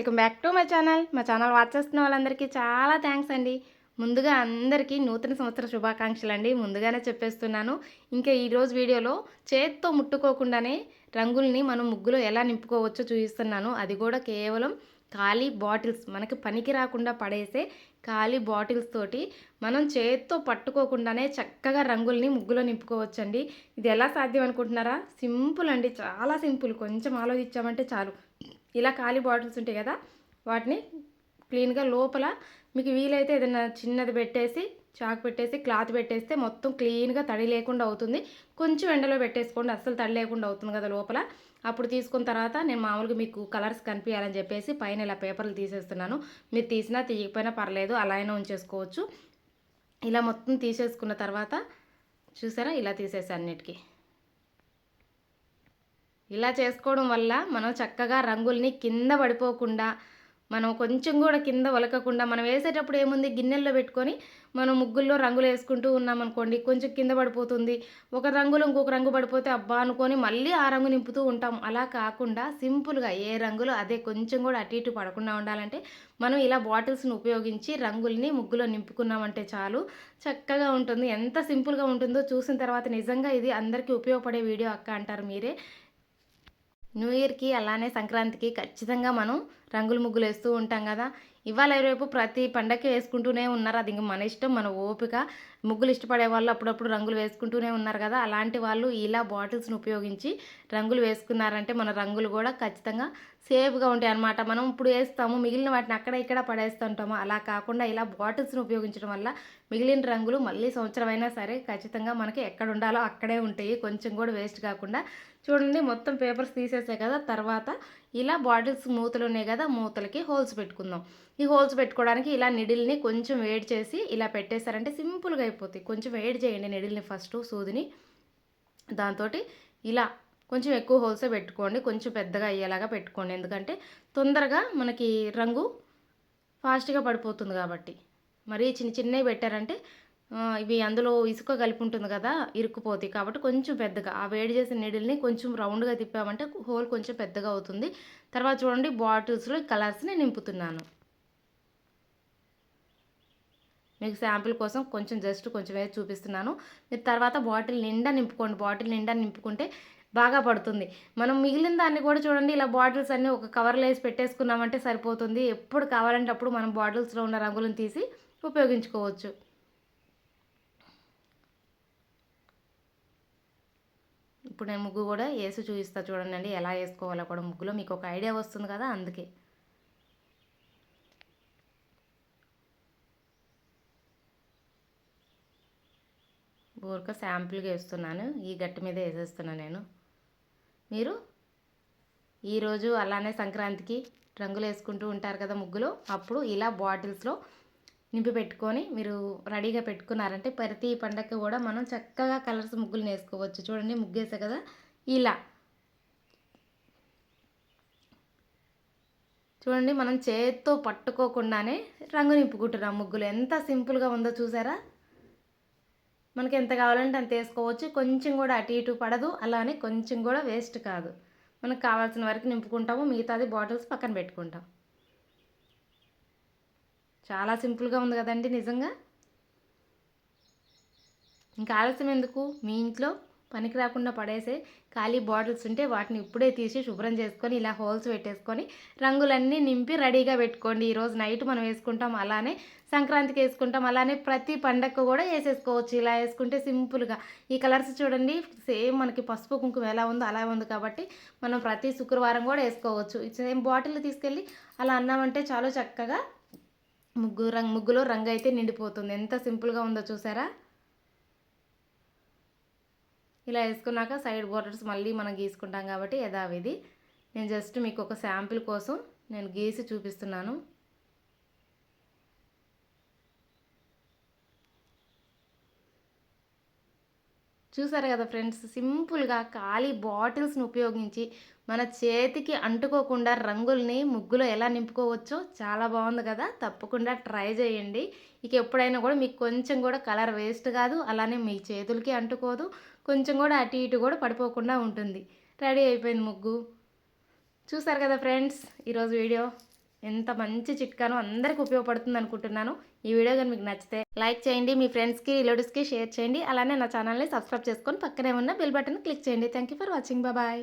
Welcome back to my channel. మా channel watch చేస్తున్న వాళ్ళందరికీ చాలా థ్యాంక్స్ అండి. ముందుగా అందరికీ నూతన సంవత్సర శుభాకాంక్షలు అండి ముందుగానే చెప్పేస్తున్నాను ఇంకా ఈరోజు వీడియోలో చేత్తో ముట్టుకోకుండానే రంగుల్ని మనం ముగ్గులో ఎలా నింపుకోవచ్చో చూపిస్తున్నాను. అది కూడా కేవలం ఖాళీ బాటిల్స్ మనకి పనికి రాకుండా పడేసే ఖాళీ బాటిల్స్ తోటి మనం చేత్తో పట్టుకోకుండానే చక్కగా రంగుల్ని ముగ్గులో నింపుకోవచ్చండి. ఇది ఎలా సాధ్యం అనుకుంటున్నారా? సింపుల్ అండి చాలా సింపుల్. కొంచెం ఆలోచించామంటే చాలు. ఇలా ఖాళీ బాటిల్స్ ఉంటాయి కదా వాటిని క్లీన్గా లోపల మీకు వీలైతే ఏదైనా చిన్నది పెట్టేసి చాకు పెట్టేసి క్లాత్ పెట్టేస్తే మొత్తం క్లీన్గా తడి లేకుండా అవుతుంది. కొంచెం ఎండలో పెట్టేసుకోండి అస్సలు తడి లేకుండా అవుతుంది కదా లోపల. అప్పుడు తీసుకున్న తర్వాత నేను మామూలుగా మీకు కలర్స్ కనిపించాలని చెప్పేసి పైన ఇలా పేపర్లు తీసేస్తున్నాను. మీరు తీసినా తీయకపోయినా పర్లేదు అలా అయినా ఉంచేసుకోవచ్చు. ఇలా మొత్తం తీసేసుకున్న తర్వాత చూసారా? ఇలా తీసేసి అన్నిటికీ. ఇలా చేసుకోవడం వల్ల మనం చక్కగా రంగుల్ని కింద పడిపోకుండా మనం కొంచెం కూడా కింద వలకకుండా మనం వేసేటప్పుడు ఏముంది? గిన్నెల్లో పెట్టుకొని మనం ముగ్గుల్లో రంగులు వేసుకుంటూ ఉన్నామనుకోండి కొంచెం కింద పడిపోతుంది. ఒక రంగులో ఇంకొక రంగు పడిపోతే అబ్బా అనుకొని మళ్ళీ ఆ రంగు నింపుతూ ఉంటాం. అలా కాకుండా సింపుల్గా ఏ రంగులో అదే కొంచెం కూడా అటు ఇటు పడకుండా ఉండాలంటే మనం ఇలా బాటిల్స్ని ఉపయోగించి రంగుల్ని ముగ్గులో నింపుకున్నామంటే చాలు. చక్కగా ఉంటుంది. ఎంత సింపుల్గా ఉంటుందో చూసిన తర్వాత నిజంగా ఇది అందరికీ ఉపయోగపడే వీడియో అక్క అంటారు మీరే. న్యూ ఇయర్కి అలానే సంక్రాంతికి ఖచ్చితంగా మనం రంగుల ముగ్గులు వేస్తూ ఉంటాం కదా. ఇవాళ రేపు ప్రతి పండగకి వేసుకుంటూనే ఉన్నారు. అది ఇంకా మన ఇష్టం మన ఓపిక. ముగ్గులు ఇష్టపడే వాళ్ళు అప్పుడప్పుడు రంగులు వేసుకుంటూనే ఉన్నారు కదా. అలాంటి వాళ్ళు ఇలా బాటిల్స్ని ఉపయోగించి రంగులు వేసుకున్నారంటే మన రంగులు కూడా ఖచ్చితంగా సేఫ్గా ఉంటాయి అనమాట మనం ఇప్పుడు వేస్తాము మిగిలిన వాటిని అక్కడ ఇక్కడ పడేస్తుంటాము. అలా కాకుండా ఇలా బాటిల్స్ని ఉపయోగించడం వల్ల మిగిలిన రంగులు మళ్ళీ సంవత్సరం అయినా సరే ఖచ్చితంగా మనకి ఎక్కడ ఉండాలో అక్కడే ఉంటాయి. కొంచెం కూడా వేస్ట్ కాకుండా చూడండి మొత్తం పేపర్స్ తీసేసే కదా. తర్వాత ఇలా బాటిల్స్ మూతలు ఉన్నాయి కదా మూతలకి హోల్స్ పెట్టుకుందాం. ఈ హోల్స్ పెట్టుకోవడానికి ఇలా నిడిల్ని కొంచెం వేడి చేసి ఇలా పెట్టేశారంటే సింపుల్గా అయిపోతుంది కొంచెం వేడి చేయండి నిడిల్ని ఫస్ట్ సూదిని. దాంతో ఇలా కొంచెం ఎక్కువ హోల్సే పెట్టుకోండి. కొంచెం పెద్దగా అయ్యేలాగా పెట్టుకోండి. ఎందుకంటే తొందరగా మనకి రంగు ఫాస్ట్గా పడిపోతుంది కాబట్టి. మరీ చిన్న చిన్నవి పెట్టారంటే ఇవి అందులో ఇసుక కలిపి ఉంటుంది కదా ఇరుక్కుపోతాయి. కాబట్టి కొంచెం పెద్దగా ఆ వేడి చేసిన నీడిల్ని కొంచెం రౌండ్గా తిప్పామంటే హోల్ కొంచెం పెద్దగా అవుతుంది. తర్వాత చూడండి బాటిల్స్లో కలర్స్ని నింపుతున్నాను. మీకు శాంపిల్ కోసం కొంచెం జస్ట్ కొంచెం వేసి చూపిస్తున్నాను. మీరు తర్వాత బాటిల్ నిండా నింపుకోండి. బాటిల్ నిండా నింపుకుంటే బాగా పడుతుంది. మనం మిగిలిన దాన్ని కూడా చూడండి ఇలా బాటిల్స్ అన్నీ ఒక కవర్లో వేసి పెట్టేసుకున్నామంటే సరిపోతుంది. ఎప్పుడు కావాలంటే అప్పుడు మనం బాటిల్స్లో ఉన్న రంగులను తీసి ఉపయోగించుకోవచ్చు. ఇప్పుడు నేను ముగ్గు కూడా వేసి చూపిస్తా చూడండి ఎలా వేసుకోవాలో కూడా ముగ్గులో మీకు ఒక ఐడియా వస్తుంది కదా అందుకే. ఊరిక శాంపుల్గా వేస్తున్నాను ఈ గట్టి మీద వేసేస్తున్నాను నేను. మీరు ఈరోజు అలానే సంక్రాంతికి రంగులు వేసుకుంటూ ఉంటారు కదా ముగ్గులు అప్పుడు ఇలా బాటిల్స్లో నింపి పెట్టుకొని మీరు రెడీగా పెట్టుకున్నారంటే ప్రతి పండగకి కూడా మనం చక్కగా కలర్స్ ముగ్గులు వేసుకోవచ్చు చూడండి ముగ్గేసా కదా? ఇలా. చూడండి మనం చేత్తో పట్టుకోకుండానే రంగు నింపుకుంటున్నాం ముగ్గులు. ఎంత సింపుల్గా ఉందో చూసారా? మనకి ఎంత కావాలంటే అంత వేసుకోవచ్చు. కొంచెం కూడా అటు ఇటు పడదు. అలానే కొంచెం కూడా వేస్ట్ కాదు. మనకు కావాల్సిన వరకు నింపుకుంటాము. మిగతాది బాటిల్స్ పక్కన పెట్టుకుంటాం. చాలా సింపుల్గా ఉంది కదండి నిజంగా. ఇంకా ఆలస్యం ఎందుకు? మీ ఇంట్లో పనికి రాకుండా పడేసే ఖాళీ బాటిల్స్ ఉంటే వాటిని ఇప్పుడే తీసి శుభ్రం చేసుకొని ఇలా హోల్స్ పెట్టేసుకొని రంగులన్నీ నింపి రెడీగా పెట్టుకోండి. ఈరోజు నైట్ మనం వేసుకుంటాం అలానే సంక్రాంతికి వేసుకుంటాం అలానే ప్రతి పండగకు కూడా వేసేసుకోవచ్చు. ఇలా వేసుకుంటే సింపుల్గా. ఈ కలర్స్ చూడండి సేమ్ మనకి పసుపు కుంకుమ ఎలా ఉందో అలా ఉంది కాబట్టి మనం ప్రతి శుక్రవారం కూడా వేసుకోవచ్చు. సేమ్ బాటిల్ తీసుకెళ్ళి అలా అన్నామంటే చాలా చక్కగా ముగ్గు రంగు ముగ్గులో రంగు అయితే నిండిపోతుంది. ఎంత సింపుల్గా ఉందో చూసారా? ఇలా వేసుకున్నాక సైడ్ బోర్డర్స్ మళ్ళీ మనం గీసుకుంటాం కాబట్టి యథావిధి. నేను జస్ట్ మీకు ఒక శాంపిల్ కోసం నేను గీసి చూపిస్తున్నాను. చూసారు కదా ఫ్రెండ్స్? సింపుల్గా ఖాళీ బాటిల్స్ని ఉపయోగించి మన చేతికి అంటుకోకుండా రంగుల్ని ముగ్గులో ఎలా నింపుకోవచ్చో చాలా బాగుంది కదా? తప్పకుండా ట్రై చేయండి. ఇక ఎప్పుడైనా కూడా మీకు కొంచెం కూడా కలర్ వేస్ట్ కాదు అలానే మీ చేతులకి అంటుకోదు కొంచెం కూడా అటు ఇటు కూడా పడిపోకుండా ఉంటుంది. రెడీ అయిపోయింది ముగ్గు. చూసారు కదా ఫ్రెండ్స్? ఈరోజు వీడియో. ఎంత మంచి చిట్కాను అందరికీ ఉపయోగపడుతుంది అనుకుంటున్నాను. ఈ వీడియో కానీ మీకు నచ్చితే లైక్ చేయండి మీ ఫ్రెండ్స్కి రిలేటివ్స్కి షేర్ చేయండి. అలానే నా ఛానల్ని సబ్స్క్రైబ్ చేసుకొని పక్కనే ఉన్న బెల్ బటన్ క్లిక్ చేయండి. Thank you for watching. Bye.